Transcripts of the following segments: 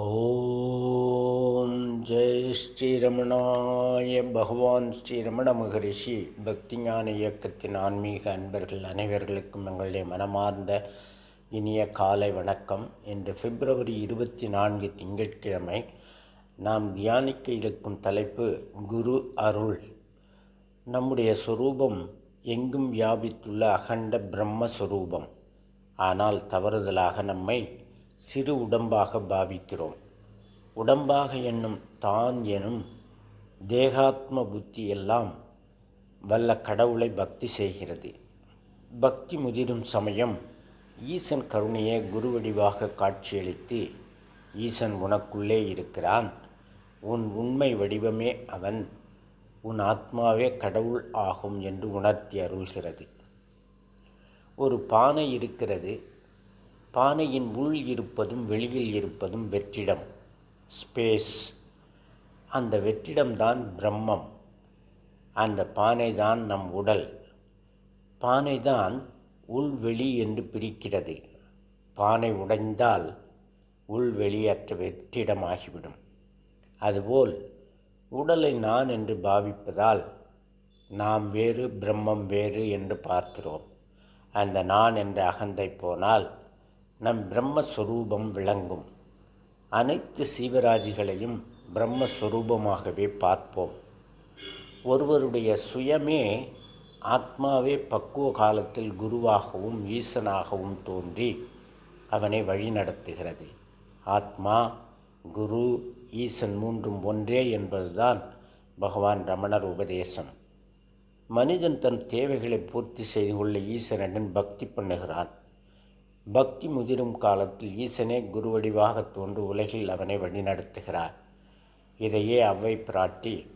ஓம் ஜெய் ஸ்ரீரமணாய பகவான் ஸ்ரீரமண மகரிஷி பக்தி ஞான இயக்கத்தின் ஆன்மீக அன்பர்கள் அனைவர்களுக்கும் எங்களுடைய மனமார்ந்த இனிய காலை வணக்கம். இன்று பிப்ரவரி இருபத்தி நான்கு திங்கட்கிழமை நாம் தியானிக்க இருக்கும் தலைப்பு குரு அருள். நம்முடைய சொரூபம் எங்கும் வியாபித்துள்ள அகண்ட பிரம்மஸ்வரூபம் ஆனால் தவறுதலாக நம்மை சிறு உடம்பாக பாவிக்கிறோம். உடம்பாக என்னும் தான் எனும் தேகாத்ம புத்தி எல்லாம் வல்ல கடவுளை பக்தி செய்கிறது. பக்தி முதிரும் சமயம் ஈசன் கருணையை குருவடிவாக காட்சியளித்து ஈசன் உனக்குள்ளே இருக்கிறான். உன் உண்மை வடிவமே அவன். உன் ஆத்மாவே கடவுள் ஆகும் என்று உணர்த்தி அருள்கிறது. ஒரு பானை இருக்கிறது. பானையின் உள் இருப்பதும் வெளியில் இருப்பதும் வெற்றிடம் ஸ்பேஸ் அந்த வெற்றிடம்தான் பிரம்மம். அந்த பானை தான் நம் உடல். பானை தான் உள்வெளி என்று பிரிக்கிறது. பானை உடைந்தால் உள்வெளியற்ற வெற்றிடமாகிவிடும். அதுபோல் உடலை நான் என்று பாவிப்பதால் நாம் வேறு பிரம்மம் வேறு என்று பார்க்கிறோம். அந்த நான் என்ற அகந்தை போனால் நம் பிரம்மஸ்வரூபம் விளங்கும். அனைத்து சீவராஜிகளையும் பிரம்மஸ்வரூபமாகவே பார்ப்போம். ஒருவருடைய சுயமே ஆத்மாவே பக்குவ காலத்தில் குருவாகவும் ஈசனாகவும் தோன்றி அவனை வழிநடத்துகிறது ஆத்மா குரு ஈசன் மூன்றும் ஒன்றே என்பதுதான் பகவான் ரமணர் உபதேசம். மனிதன் தன் தேவைகளை பூர்த்தி செய்து கொள்ள ஈசனுடன் பக்தி பண்ணுகிறான். பக்தி முதிரும் காலத்தில் ஈசனே குருவடிவாக தோன்று உலகில் அவனை வழிநடத்துகிறார். இதையே அவ்வை பிராட்டி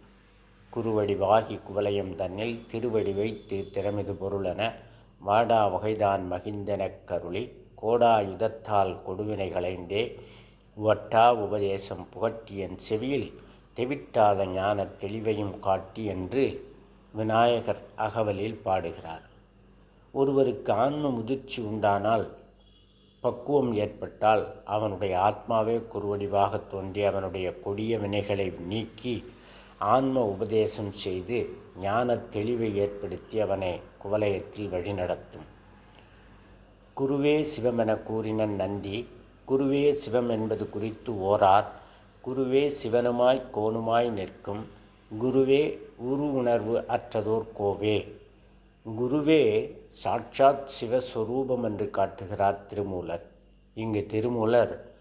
குருவடிவாகி குவலயம் தன்னில் திருவடி வைத்து திறமிது பொருளென வாடா வகைதான் மகிந்தனக் கருளி கோடாயுதத்தால் கொடுவினை களைந்தே வட்டா உபதேசம் புகட்டியன் செவியில் தெவிட்டாத ஞான தெளிவையும் காட்டி என்று விநாயகர் அகவலில் பாடுகிறார். ஒருவருக்கு ஆன்ம முதிர்ச்சி உண்டானால் பக்குவம் ஏற்பட்டால் அவனுடைய ஆத்மாவே குருவடிவாக தோன்றி அவனுடைய கொடிய வினைகளை நீக்கி ஆன்ம உபதேசம் செய்து ஞான தெளிவை ஏற்படுத்தி அவனை குவலயத்தில் வழிநடத்தும் குருவே சிவமென கூறின நந்தி குருவே சிவம் என்பது குறித்து ஓரார் குருவே சிவனுமாய் கோணுமாய் நிற்கும் குருவே உரு உணர்வு அற்றதோர் கோவே. குருவே சாட்சாத் சிவஸ்வரூபம் என்று காட்டுகிறார் திருமூலர். இங்கு திருமூலர்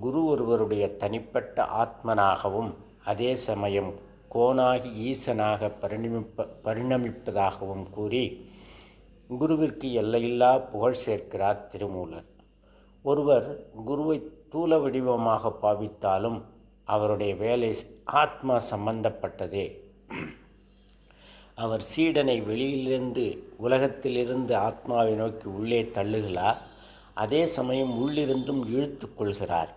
குரு ஒருவருடைய தனிப்பட்ட ஆத்மனாகவும் அதே சமயம் கோனாகி ஈசனாக பரிணமிப்ப பரிணமிப்பதாகவும் கூறி குருவிற்கு எல்லையில்லா புகழ் சேர்க்கிறார் திருமூலர். ஒருவர் குருவை தூல வடிவமாக பாவித்தாலும் அவருடைய வேலை ஆத்மா சம்பந்தப்பட்டதே. அவர் சீடனை வெளியிலிருந்து உலகத்திலிருந்து ஆத்மாவை நோக்கி உள்ளே தள்ளுகிறார் அதே சமயம் உள்ளிருந்தும் இழுத்து கொள்கிறார்.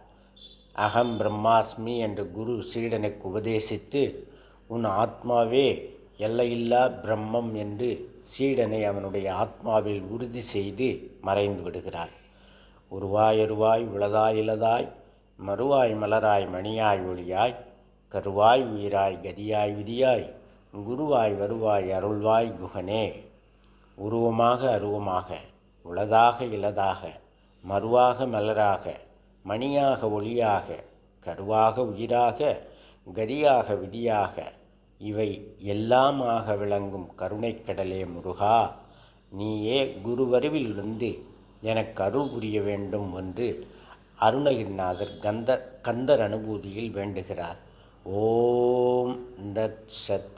அகம் பிரம்மாஸ்மி என்ற குரு சீடனுக்கு உபதேசித்து உன் ஆத்மாவே எல்லையில்லா பிரம்மம் என்று சீடனை அவனுடைய ஆத்மாவில் உறுதி செய்து மறைந்து விடுகிறார். உருவாய் அருவாய் உளதாய் இலதாய் மறுவாய் மலராய் மணியாய் ஒளியாய் கருவாய் உயிராய் கதியாய் விதியாய் குருவாய் வருவாய் அருள்வாய் குகனே. உருவமாக அருவமாக உளதாக இலதாக மறுவாக மலராக மணியாக ஒளியாக கருவாக உயிராக கதியாக விதியாக இவை எல்லாமாக விளங்கும் கருணைக்கடலே முருகா. நீயே குருவருவிலிருந்து எனக்கு அருள் புரிய வேண்டும் என்று அருணகிரிநாதர் கந்த கந்தர் அனுபூதியில் வேண்டுகிறார். ஓம் தத் சத்.